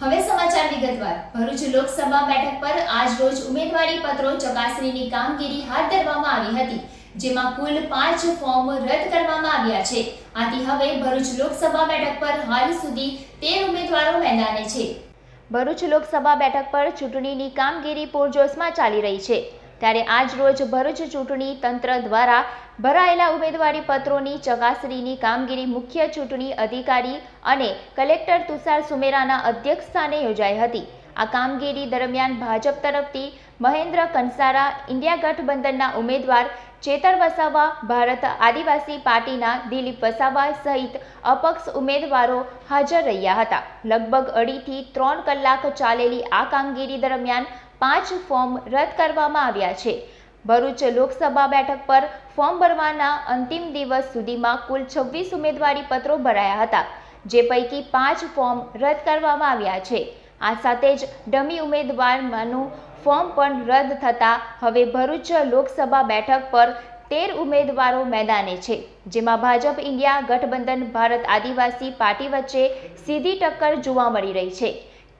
હવે સમાચાર વિગતવાર. ભરૂચ લોકસભા બેઠક પર આજ રોજ ઉમેદવારી પત્રો ચકાસણીની કામગીરી હાથ ધરવામાં આવી હતી, જેમાં કુલ પાંચ ફોર્મ રદ કરવામાં આવ્યા છે. આથી હવે ભરૂચ લોકસભા બેઠક પર હાલ સુધી તેર ઉમેદવારો મેદાને છે. ભરૂચ લોકસભા બેઠક પર ચૂંટણીની કામગીરી પૂરજોશમાં ચાલી રહી છે. ત્યારે આજ રોજ ભરૂચ ચૂંટણી તંત્ર દ્વારા ભરાયેલા ઉમેદવારી પત્રોની ચકાસણીની કામગીરી મુખ્ય ચૂંટણી અધિકારી અને કલેક્ટર તુષાર સુમેરાના અધ્યક્ષ સ્થાને યોજાઈ હતી. આ કામગીરી દરમિયાન ભાજપ તરફથી મહેન્દ્ર કંસારા, ઇન્ડિયા ગઠબંધનના ઉમેદવાર ચેતર વસાવા ભારત આદિવાસી પાર્ટીના દિલીપ વસાવા સહિત અપક્ષ ઉમેદવારો હાજર રહ્યા હતા. લગભગ અઢીથી ત્રણ કલાક ચાલેલી આ કામગીરી દરમિયાન પાંચ ફોર્મ રદ કરવામાં આવ્યા છે. ભરૂચ લોકસભા બેઠક પર ફોર્મ ભરવાના અંતિમ દિવસ સુધીમાં કુલ છવ્વીસ ઉમેદવારી પત્રો ભરાયા હતા, જે પૈકી પાંચ ફોર્મ રદ કરવામાં આવ્યા છે. આ સાથે જ ડમી ઉમેદવારમાંનું ફોર્મ પણ રદ થતાં હવે ભરૂચ લોકસભા બેઠક પર તેર ઉમેદવારો મેદાને છે, જેમાં ભાજપ ઇન્ડિયા, ગઠબંધન, ભારત આદિવાસી પાર્ટી વચ્ચે સીધી ટક્કર જોવા મળી રહી છે.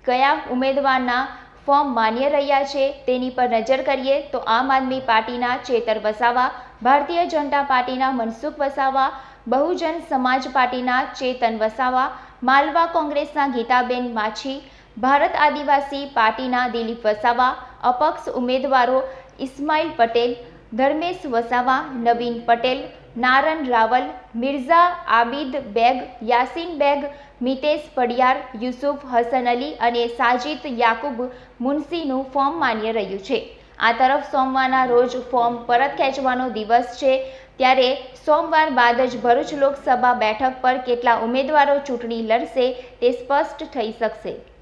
કયા ઉમેદવારના ફોર્મ માન્ય રહ્યા છે તેની પર નજર કરીએ તો આમ આદમી પાર્ટીના ચેતર વસાવા, ભારતીય જનતા પાર્ટીના મનસુખ વસાવા, બહુજન સમાજ પાર્ટીના ચેતન વસાવા, માલવા કોંગ્રેસના ગીતાબેન માછી ભારત આદિવાસી પાર્ટીના દિલીપ વસાવા, અપક્ષ ઉમેદવારો ઇસ્માઇલ પટેલ, ધર્મેશ વસાવા, નવીન પટેલ, નારણ રાવલ, મિર્ઝા આબિદ બેગ, યાસીન બેગ, મિતેશ પડિયાર, યુસુફ હસન અલી અને સાજિદ યાકુબ મુનસીનું ફોર્મ માન્ય રહ્યું છે. આ તરફ સોમવારના રોજ ફોર્મ પરત ખેંચવાનો દિવસ છે. ત્યારે સોમવાર બાદ જ ભરૂચ લોકસભા બેઠક પર કેટલા ઉમેદવારો ચૂંટણી લડશે તે સ્પષ્ટ થઈ શકશે.